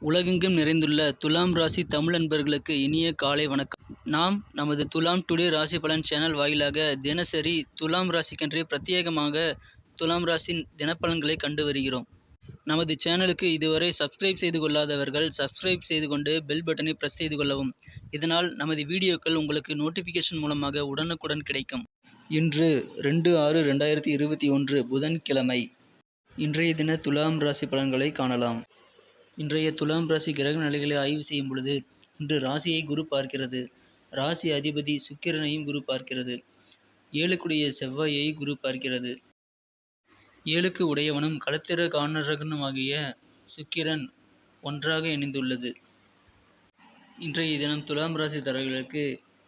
உலகெங்கும் நிறைந்துள்ள துலாம் ராசி தமிழ் நண்பர்களுக்கு இனிய காலை வணக்கம். நாம் நமது துலாம் டுடே ராசி பலன் சேனல் வாயிலாக தினசரி துலாம் ராசிக்கென்றே பிரத்யேகமாக துலாம் ராசியின் தினப்பலன்களை கண்டு வருகிறோம். நமது சேனலுக்கு இதுவரை சப்ஸ்கிரைப் செய்து கொள்ளாதவர்கள் சப்ஸ்கிரைப் செய்து கொண்டு பெல் பட்டனை பிரஸ் செய்து கொள்ளவும். இதனால் நமது வீடியோக்கள் உங்களுக்கு நோட்டிஃபிகேஷன் மூலமாக உடனுக்குடன் கிடைக்கும். இன்று ரெண்டு ஆறு ரெண்டாயிரத்தி இருபத்தி ஒன்று புதன்கிழமை. இன்றைய தின துலாம் ராசி பலன்களை காணலாம். இன்றைய துலாம் ராசி கிரக நிலைகளை ஆய்வு செய்யும் பொழுது இன்று ராசியை குரு பார்க்கிறது. ராசி அதிபதி சுக்கிரனையும் குரு பார்க்கிறது. ஏழுக்குடைய செவ்வாயை குரு பார்க்கிறது. ஏழுக்கு உடையவனும் களத்திர காணரகனுமாகிய சுக்கிரன் ஒன்றாக இணைந்துள்ளது. இன்றைய தினம் துலாம் ராசி தரர்களுக்கு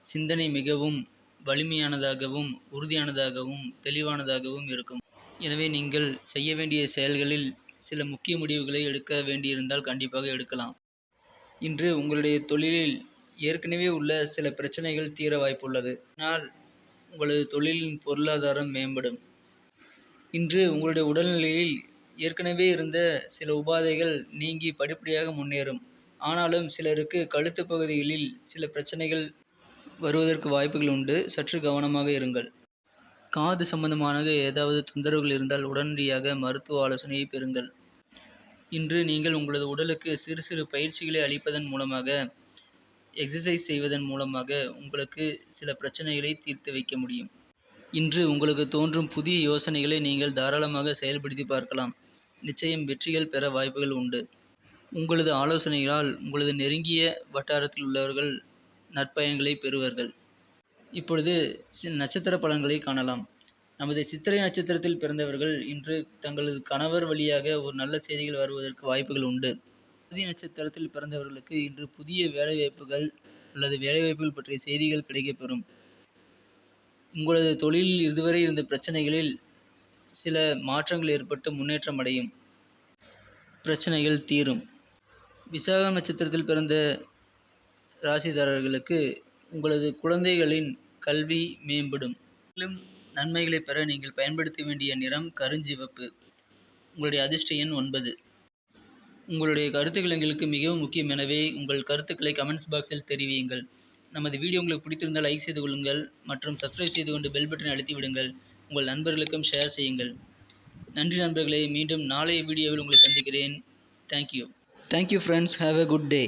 சிந்தனை மிகவும் வலிமையானதாகவும் உறுதியானதாகவும் தெளிவானதாகவும் இருக்கும். எனவே நீங்கள் செய்ய வேண்டிய செயல்களில் சில முக்கிய முடிவுகளை எடுக்க வேண்டியிருந்தால் கண்டிப்பாக எடுக்கலாம். இன்று உங்களுடைய தொழிலில் ஏற்கனவே உள்ள சில பிரச்சனைகள் தீர வாய்ப்புள்ளது. ஆனால் உங்களது தொழிலின் பொருளாதாரம் மேம்படும். இன்று உங்களுடைய உடல்நிலையில் ஏற்கனவே இருந்த சில உபாதைகள் நீங்கி படிப்படியாக முன்னேறும். ஆனாலும் சிலருக்கு கழுத்து பகுதிகளில் சில பிரச்சனைகள் வருவதற்கு வாய்ப்புகள் உண்டு. சற்று கவனமாக இருங்கள். காது சம்பந்தமான ஏதாவது தொந்தரவுகள் இருந்தால் உடனடியாக மருத்துவ ஆலோசனையை பெறுங்கள். இன்று நீங்கள் உங்களது உடலுக்கு சிறு சிறு பயிற்சிகளை அளிப்பதன் மூலமாக எக்ஸசைஸ் செய்வதன் மூலமாக உங்களுக்கு சில பிரச்சனைகளை தீர்த்து வைக்க முடியும். இன்று உங்களுக்கு தோன்றும் புதிய யோசனைகளை நீங்கள் தாராளமாக செயல்படுத்தி பார்க்கலாம். நிச்சயம் வெற்றிகள் பெற வாய்ப்புகள் உண்டு. உங்களது ஆலோசனைகளால் உங்களது நெருங்கிய வட்டாரத்தில் உள்ளவர்கள் நற்பயன்களை பெறுவார்கள். இப்பொழுது நட்சத்திர பலன்களை காணலாம். நமது சித்திரை நட்சத்திரத்தில் பிறந்தவர்கள் இன்று தங்களது கணவர் வழியாக ஒரு நல்ல செய்திகள் வருவதற்கு வாய்ப்புகள் உண்டு. சுவாதி நட்சத்திரத்தில் பிறந்தவர்களுக்கு இன்று புதிய வேலைவாய்ப்புகள் அல்லது வேலைவாய்ப்புகள் பற்றிய செய்திகள் கிடைக்கப்பெறும். உங்களது தொழிலில் இதுவரை இருந்த பிரச்சனைகளில் சில மாற்றங்கள் ஏற்பட்டு முன்னேற்றம் அடையும். பிரச்சனைகள் தீரும். விசாக நட்சத்திரத்தில் பிறந்த ராசிதாரர்களுக்கு உங்களது குழந்தைகளின் கல்வி மேம்படும். மேலும் நன்மைகளை பெற நீங்கள் பயன்படுத்த வேண்டிய நிறம் கருஞ்சிவப்பு. உங்களுடைய அதிர்ஷ்ட எண் ஒன்பது. உங்களுடைய கருத்துக்கள் எங்களுக்கு மிகவும் முக்கியம். எனவே உங்கள் கருத்துக்களை கமெண்ட்ஸ் பாக்ஸில் தெரிவியுங்கள். நமது வீடியோ உங்களுக்கு பிடித்திருந்தால் லைக் செய்து கொள்ளுங்கள் மற்றும் சப்ஸ்கிரைப் செய்து கொண்டு பெல் பட்டனை அழுத்தி விடுங்கள். உங்கள் நண்பர்களுக்கும் ஷேர் செய்யுங்கள். நன்றி நண்பர்களே மீண்டும் நாளைய வீடியோவில் உங்களை சந்திக்கிறேன். Thank you thank you friends have a good day